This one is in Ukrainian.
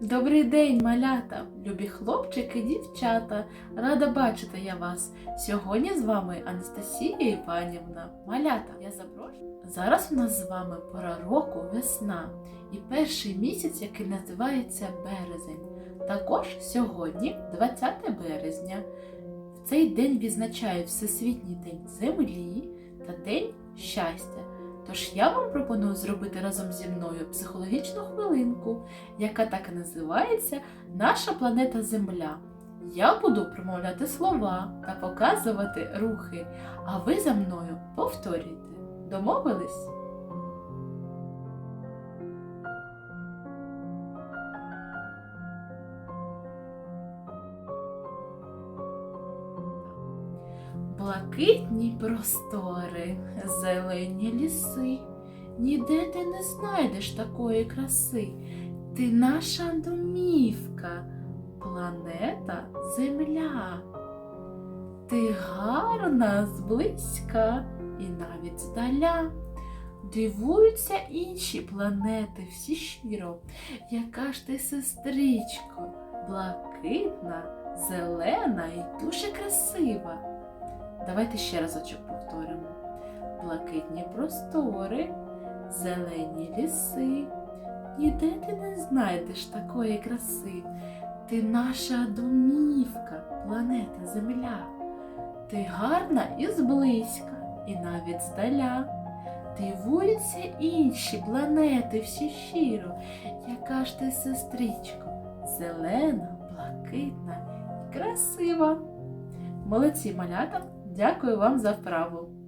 Добрий день, малята, любі хлопчики, дівчата. Рада бачити я вас. Сьогодні з вами Анастасія Іванівна. Малята, я запрошую. Зараз у нас з вами пора року весна і перший місяць, який називається березень. Також сьогодні, 20 березня. В цей день відзначають Всесвітній день землі та День щастя. Тож я вам пропоную зробити разом зі мною психологічну хвилинку, яка так і називається Наша планета Земля. Я буду промовляти слова та показувати рухи, а ви за мною повторюйте. Домовились? Блакитні простори, зелені ліси. Ніде ти не знайдеш такої краси. Ти наша домівка, планета Земля. Ти гарна зблизька і навіть здаля. Дивуються інші планети всі щиро. Яка ж ти сестричко, блакитна, зелена і дуже красива. Давайте ще разочок повторимо. Блакитні простори, зелені ліси. Ніде ти не знайдеш такої краси. Ти наша домівка, планета Земля. Ти гарна і зблизька, і навіть здаля. Дивуються інші планети всі щиро. Яка ж ти сестричко, зелена, блакитна і красива. Молодці малята, дякую вам за вправу.